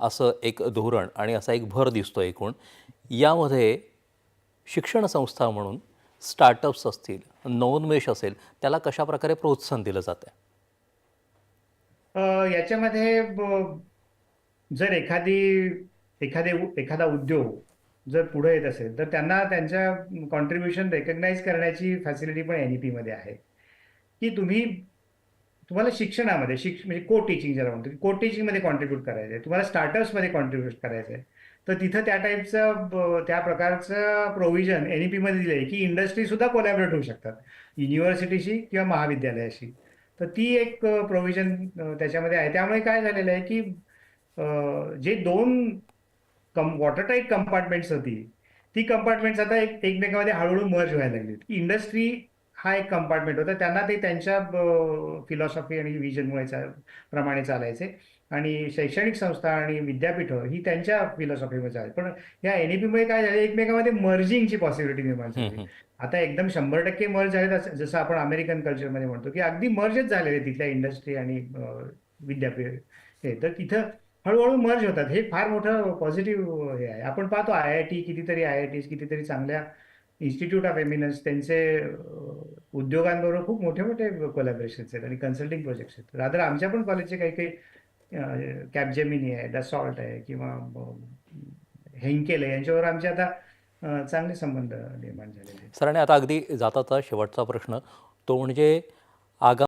असं एक धोरण आणि असा एक भर दिसतो एकूण. यामध्ये शिक्षण संस्था म्हणून स्टार्टअप्स असतील नवोन्मेष असेल त्याला कशाप्रकारे प्रोत्साहन दिलं जातं याच्यामध्ये जर एखादी एखादे एखादा उद्योग जर पुढे येत असेल तर त्यांना त्यांच्या कॉन्ट्रीब्युशन रेकग्नाईज करण्याची फॅसिलिटी पण एन ई पीमध्ये आहे. की तुम्ही तुम्हाला शिक्षणामध्ये शिक्ष म्हणजे को टीचिंग ज्याला म्हणतो को टीचिंगमध्ये कॉन्ट्रीब्यूट करायचं आहे तुम्हाला स्टार्टअप्समध्ये कॉन्ट्रीब्यूट करायचं आहे तर तिथं त्या टाईपचं ब- त्या प्रकारचं प्रोव्हिजन एन ई पीमध्ये दिलं आहे की इंडस्ट्रीसुद्धा कोलॅबरेट होऊ शकतात. युनिव्हर्सिटीशी किंवा महाविद्यालयाशी. तर ती एक प्रोव्हिजन त्याच्यामध्ये आहे. त्यामुळे काय झालेलं आहे की जे दोन कम वॉटरटाईट कंपार्टमेंट्स होती ती कंपार्टमेंट्स आता एक एकमेकामध्ये हळूहळू मर्ज व्हायला लागली इंडस्ट्री हा एक कंपार्टमेंट होता. त्यांना ते त्यांच्या फिलॉसॉफी आणि विजनमुळे प्रमाणे चालायचे. आणि शैक्षणिक संस्था आणि विद्यापीठं ही त्यांच्या फिलॉसॉफीमध्ये चालायची. पण या एन ई पीमुळे काय झालं? एकमेकांमध्ये मर्जिंगची पॉसिबिलिटी निर्माण झाली. आता एकदम शंभर टक्के मर्ज झाले तसं- जसं आपण अमेरिकन कल्चरमध्ये म्हणतो की अगदी मर्जच झालेले तिथल्या इंडस्ट्री आणि विद्यापीठ हे. तर तिथं हळूहळू मर्ज होतात. हे फार मोठं पॉझिटिव्ह हे आहे. आपण पाहतो आय आय टी कितीतरी आय आय टी कितीतरी चांगल्या इन्स्टिट्यूट ऑफ एमिनन्स त्यांचे उद्योगांबरोबर खूप मोठे मोठे कोलॅबरेशन्स आहेत आणि कन्सल्टिंग प्रोजेक्ट्स आहेत. रादर आमच्या पण कॉलेजचे काही काही कॅपजेमिनी आहे डसॉल्ट आहे किंवा हेंकेल आहे यांच्यावर आमचे आता चांगले संबंध निर्माण झालेले आहेत. सर आणि आता अगदी जाताचा शेवटचा प्रश्न. तो म्हणजे आगा